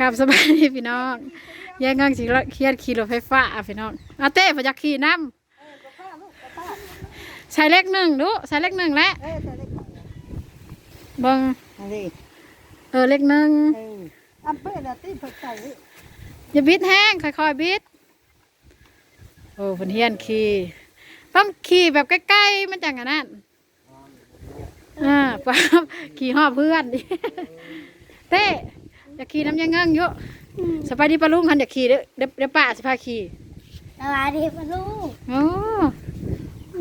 กับสบายดีพี่น้องแย่งงังสิเครียดขี่รถไฟฟ้าพี่น้องอาเต้พยักขี่น้ำใส่เลขหนึ่งดูใส่เลขหนึ่งแล้วเอ้ยแต่เล็กเบิ่งนี่เออเลขหนึ่งเอออันเปิ้ลน่ะตีเพิ่นใส่อย่าบิดแห้งค่อยๆบิดโอ้เพิ่นเฮียนขี่ต้องขี่แบบใกล้ๆมันจังอันนั้นอ่าป้าบขี่หอบเพื่อนดิเต้ อยากขี่น้ำยังเงิงอยู่สบายดีปะลุงคันอยากขี่เด้อเดี๋ยวเดี๋ยวป้าสิพาขี่สวัสดีพ่อลูกโอ้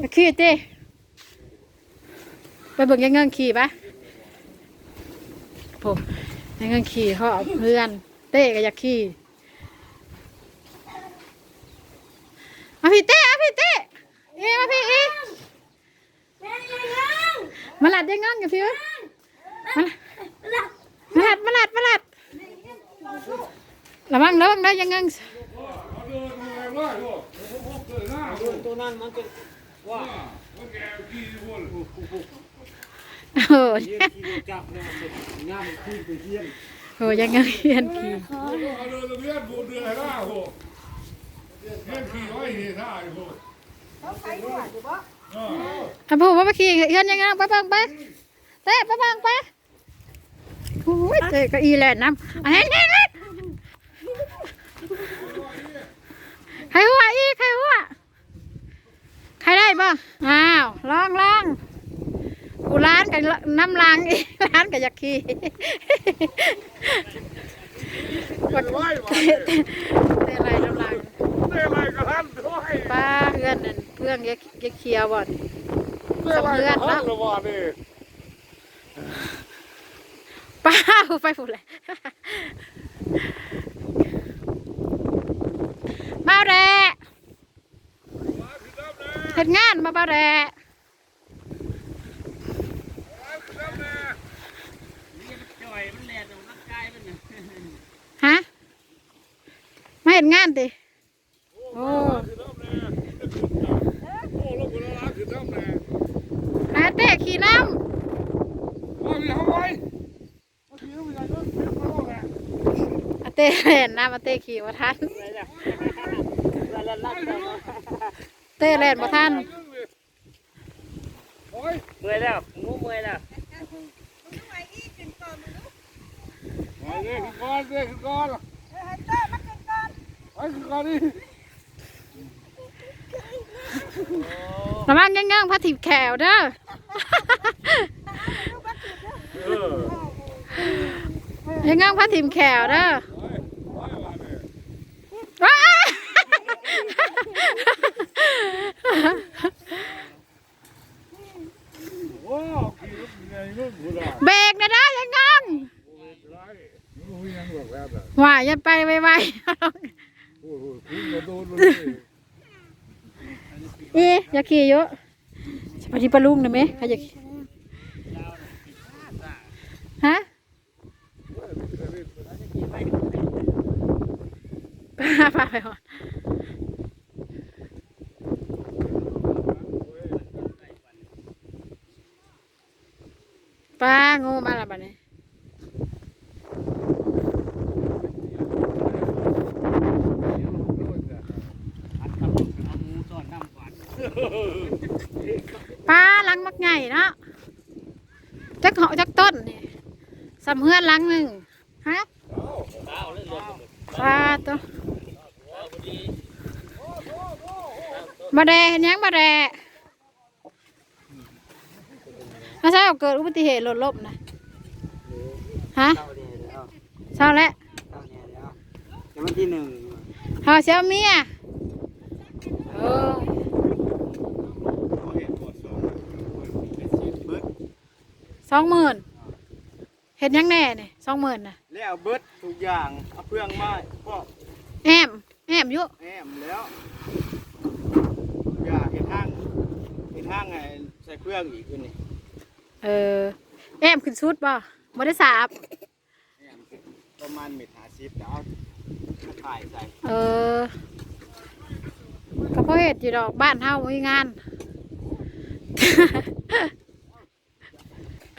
อยากขี่เต้ไปเบิ่งยังเงิงขี่ปะโอ้ยังเงิงขี่เขาเอาเพื่อน เต้ก็อยากขี่มาพี่เต้มาพี่เต้เอ้มาพี่อีมาหลัดยังเงิงอยู่พี่วะมาหลัดมาหลัดมาหลัด ระวังระวังได้ยังเงิงตัวนั้นมันจะว่าโอ้ยเรียกที่จับเนี่ยมันเป็นงามขึ้นไปเที่ยงโอ้ยยังเงิงเฮียนขี่เอาเดือนละเดือนบูเดือนละโหเดือนขี่ไว้เฮท่าอยู่โหเขาใส่หัวอยู่บ่อะพูดว่าไปขี่เฮียนยังไงไปเบังไปเต้ไปเบังไปโอ้ยเต้ก็อีแลนน้ำเห็นเห็นเห็นใครหัวอีใครหัวใครได้บ้าง อ้าวลองลองกูร้านกับน้ำลังอีร้านกับยากขี่ไว้ไว้เต้เต้เต้อะไรน้ำลังเต้ไรก็ทันด้วยป้าเพื่อนนั่นเพื่อนแกแกเคียวบ่อนเต้ไรก็ทันละว่านี่ป้าไปฝุ่นเลยมาแร่ เห็ดงานมาบ้าแร่จ่อยมันแลนออกร่างกายมันน่ะฮะมาเห็ดงานติโอ้คือน้ำแน่โอ้ลูกคนละล้านคือน้ำแน่อาเตะขี่น้ว่ามีเขาไว้ว่าขี่ก็มีอะไรก็เสียมาแล้วแหละำอาเตะเห็นน้ำอาเตะขี่มาทัน อะไรล่ะละละละละ เตะเล่นมาทันโอ้ยเมื่อยแล้วงูเมื่อยแล้วไอ้นี่คือก้อนนี่คือก้อนเอ้ยให้เต้มากินก่อนไอ้คือก้อนนี่ระวังยังยังๆพัดถีบแขวเด้อเออยังยังๆพัดถีบแขวเด้อ ไว้ไว้ว่านี่ ว้า ว้าวขี่รถยังไงนู่นกูได้ เบรกนะนะยังยัง ไรมึงยังบอกแล้วนะ ๆว่าอย่าไปไว โอ้โห คุณกระโดดเอีอย่าขี่เยอะสวัสดีปลาลุงนะเมใครจะขี่ฮะป้าป้าไปก่อนป้างูมาละบ้านี้ อัดกับเอางูซ่อนน้ำก่อน ป้าลังมักใหญ่เนาะจักเหาะจักต้นนี่สำเฮือนลังหนึ่งฮะดาวเลยเลยปลาตัวมาแดเห็นยังมาแดไม่ใช่เอาเกิดอุบัติเหตุรถล้มนะฮะเท่าเดียวแล้วเศร้าแล้วเท่าเดียวแล้วยังไม่ที่หนึ่งเฮาเสียเมีย สองหมื่นเห็นยังแน่เนี่ยสองหมื่นนะแล้วเบิดทุกอย่างเอาเพื่องมาพวกแอมแอมอยุแอมแล้วอย่าเห็นห้างเห็นห้างไงใส่เครื่องอีกคนนี่เออแอมขึ้นชุดบ่บ่ได้สาบแอมประมาณเม็ดหาสิบแต่เอาถ่ายใส่เออก็เพราะเหตุอยู่ดอกบ้านเฮาบ่มีงาน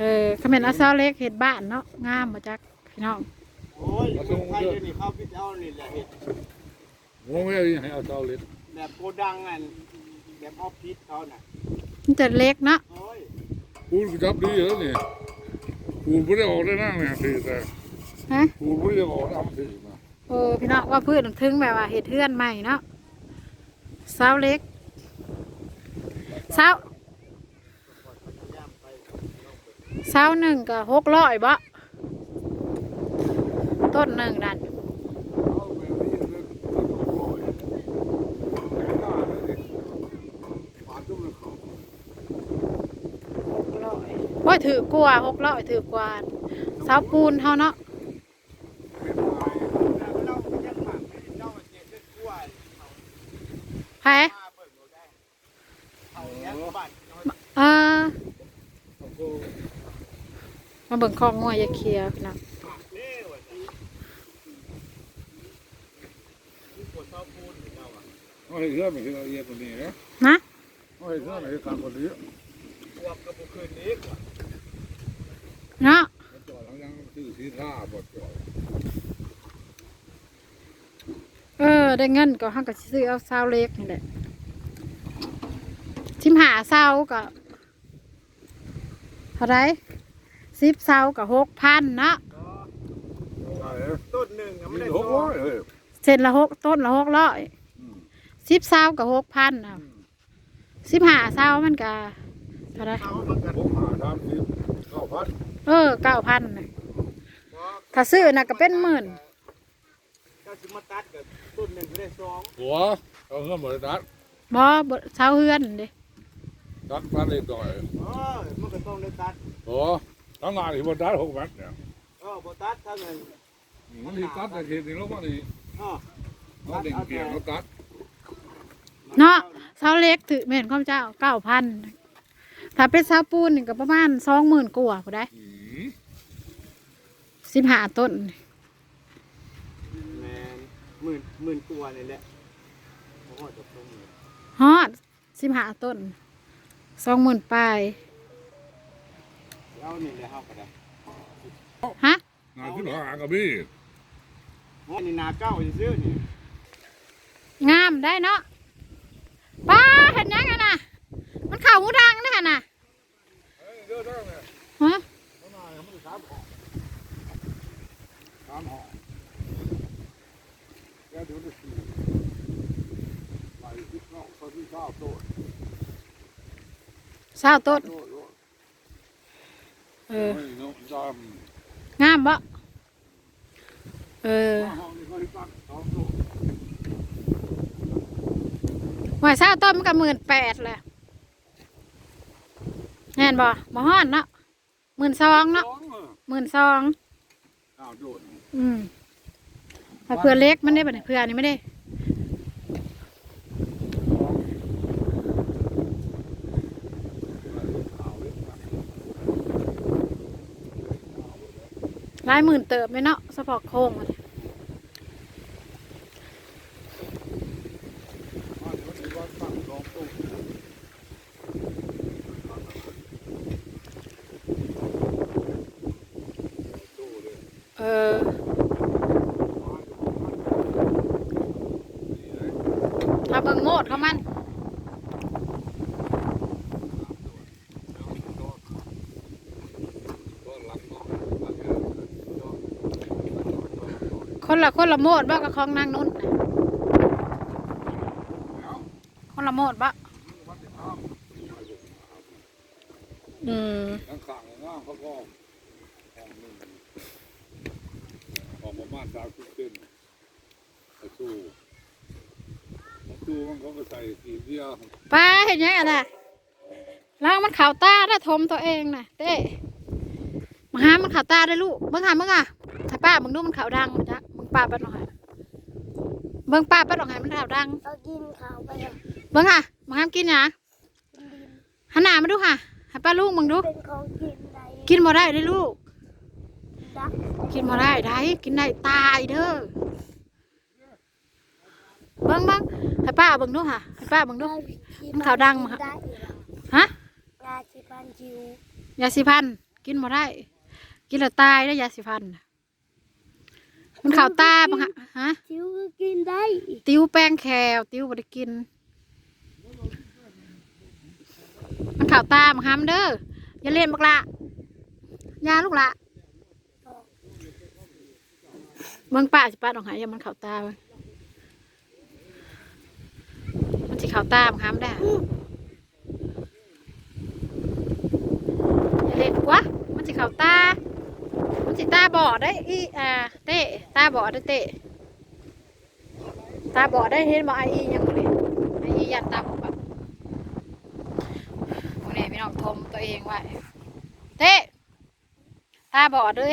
เออคำเป็นอาซาเล็กเห็ดบ้านเนาะงามมาจากพี่น้องโอ้อ้ยคนไทยเดี๋ยวนี้เขาพิจารณานี่แหละเห็ดงงไม่ให้เอาเตาเล็ดแบบโกดังอันแบบออฟฟิศเขาน่ะมันจะเล็กเนาะโอ้ยปูนจับดีแล้วนี่ปูนไม่ได้ออกได้นั่งเนี่ยสิแต่ฮะปูนไม่ได้ออกน้ำสิมาโอ้พี่น้องว่าพืชถึงแบบว่าเห็ดเทือนใหม่เนาะเสาเล็กเสา เศร้าหนึ่งก็หกร้อยบ่ต้นหนึ่งนั่นว่าดจุ่มเลยเขาหกร้อยโอ้ยถือกว่าหกร้อยถือกว่าเสาปูนเท่าเนาะ แล้วเราก็ยังหมักให้เจ้ามาเจ็บด้วยกล้วย แพ้ มาเบิ่งเราได้เขาเนี้ยบ้านน้อย เออ เขาก็ มาเบิ่งคลองงัวยาเคลียร์พี่น้องเล่ว่ะสิมีปวดเท้าปูนเจ้าอะเอาให้เชื่อไม่ใช่ละเอียดกว่านี้นะนะเอาให้เชื่อไม่ใช่การคนนี้บวกกับบุคืนนี้กว่าเนาะมันจอดทั้งยังซื้อสีท่าบดจอดเออ ได้เงินก็ห้างก็สิซื้อเอาเสาเล็กนี่แหละชิมหาเสาก็เท่าไร สิบเสาก็หกพันเนาะใช่ต้นหนึ่งอะมีไม่ได้หกร้อยเลยเส้นละหกต้นละหกร้อยอืมสิบเสาก็หกพันเอาสิบหาเสามันก็เท่าไรเขามันกันผมหาทำสิเข้าพัดเออเก้าพันน่ะถ้าซื้อน่ะก็เป็นหมื่นเจ้าสิมาตัดกับต้นหนึ่งก็ได้สองหัวเอาเงินบริษัทบ่บ่เสาเฮือนเด้ตัดพันเล็กหน่อยเออมันก็ต้องได้ตัดหัว ทั้งงานที่บริษัทหกพันเนี่ยเออบ่ตัดถ้าเงินมันที่ตัดแต่เขตนี้แล้วมันนี่เออเขาเด็กเกี่ยวเขาตัดเนาะเสาเล็กถือแม่นข้าเจ้าเก้าพันถ้าเป็นเสาปูนนี่ก็ประมาณสองหมื่นกว่าก็ได้อืมสิบห้าต้นแมนหมื่นหมื่นตัวนี่แหละโอ้โหจบตรงนี้ฮอดสิบห้าต้นสองหมื่นปลาย เอานี่เลยเฮาก็ได้ฮะงานที่หลังอ่างกับพี่โอ้นี่นาเก้าซื้อนี่งามได้เนาะป้าเห็นยังไงนะมันเข่าหูดังนะฮะน่ะเฮ้ยเดี๋ยวได้เนี่ยฮะข้างหน้ายังไม่ได้สามห้องสามห้องแกเดี๋ยวจะสี่ไหลทิศนอกไปที่ข้าวโตดเศร้าต้นโตดโตด เออไม่น้องจงามบ่เออำห้องนี้เขาให้ตั้งสองโตดหวยเศร้าต้นมันก็หมื่นแปดแหละแน่นบ่บ่ฮ้อนเนาะหมื่นสองเนาะสองเออหมื่นสองข้าวโตดอืมแต่เพื่อเล็กมันได้บ่เนี่ยเพื่ออันนี้ไม่ได้ ลายหมื่นเติบไหมเนาะสปอร์ตโค้งมันเนี่ย ข้าวโตดที่ว่าตั้งสองโตดโตเลย เออถ้าเบิ่งโมดเขามัน คนละคนละโมดบ่กับของนางนุ่นนะคนละโมดบ่อืมทั้งข้างง่างเขาก็อออกประมาณสามสิบเซนกระสู้กระสู้มันเขาก็ใส่สีเดียวป้าเห็นยังไงน่ะล้างมันขาวตาถ้าทมตัวเองน่ะเต้มาหามันขาวตาได้ลูกเบิ่งหาเบิ่อะถ้าป้ามึงดูมันขาวดัง มาจ้ะมึงป้าปัดหน่อยเบิ่งป้าปัดหน่อยมันขาวดังเอากินข้าวไปเลยเบิ่งอะมาห้ามกินหยังหันหน้ามาดูค่ะให้ป้าลูกมึงดู เป็นของกินใดกินบ่ได้เลยลูก ดักกินบ่ได้ได้กินได้ตายเด้อเบิ่งเบิ่งให้ป้าเบิ่งดูค่ะให้ป้าเบิ่งดู มันขาวดังมาได้ฮะ ยาสีฟันจิว ยาสีฟัน กินบ่ได้ กินแล้วตายได้อยาสีฟันน่ะ มันเข่าตาบังฮะฮะจิวก็กินได้ ติ้วแป้งแคลติ้วบ่ได้กิน มันเข่าตาบังคับเด้ออย่าเล่นบักละอยาลูกละเบิ่งป้าสิป้าดอกหายอย่ามันเข่าตาเบิ่งมันสิเข่าตาบังคับได้อย่าเล่นวะมันสิเข่าตามัน สิตาบอดได้อีอ่าเต้ตาบอดได้เต้ตาบอดได้เห็นบ่ไออียังบ่เลยไออียันตาบอดแบบโอ้เนี่ยพี่น้องทมตัวเองไว้เต้ตาบอดด้วย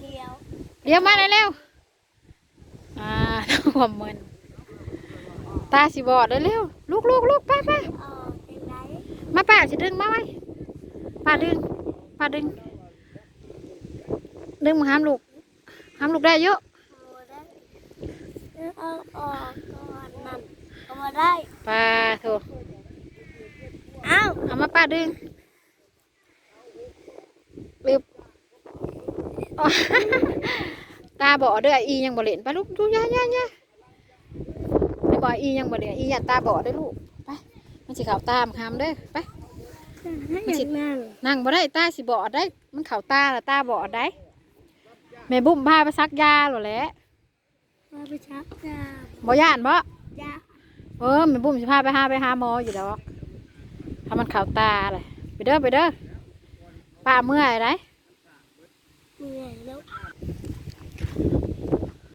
เลี้ยวเรียกมาเร็วๆอ่าความมึนตาสิบอดเร็วๆลูกลูกลูกไป้าป้าออกเป็นไรมาป้าจะดึงมาไว้ป้าดึงป้าดึง ดึงมาห้ามลูกห้ามลูกได้เยอะเอาได้เอาออกก่อนนั่นเอามาได้ป้าโถเอ้าเอามาป้าดึงลืบอ๋อตาบอดเด้ออียังบ่เล่นไปลูกดูย่าย่าย่าไม่บอกอียังบ่เล่นอีอย่าตาบอดได้อลูกไปมันสิเข่าตามคำเด้อไปให้อย่างนั้นนั่งบ่ได้ตาสิบอดได้ มันเข่าตาละตาบอดได้ แม่บุ้มพาไปซักยาหรอแหละมาไปชักจ้าบ่ย่านบ่จ้าเออแม่บุ้มสิพาไปหาไปหาหมออยู่ดอกถ้ามันเข่าตาเลยไปเด้อไปเด้อป้าเมื่อยไรเหนื่อย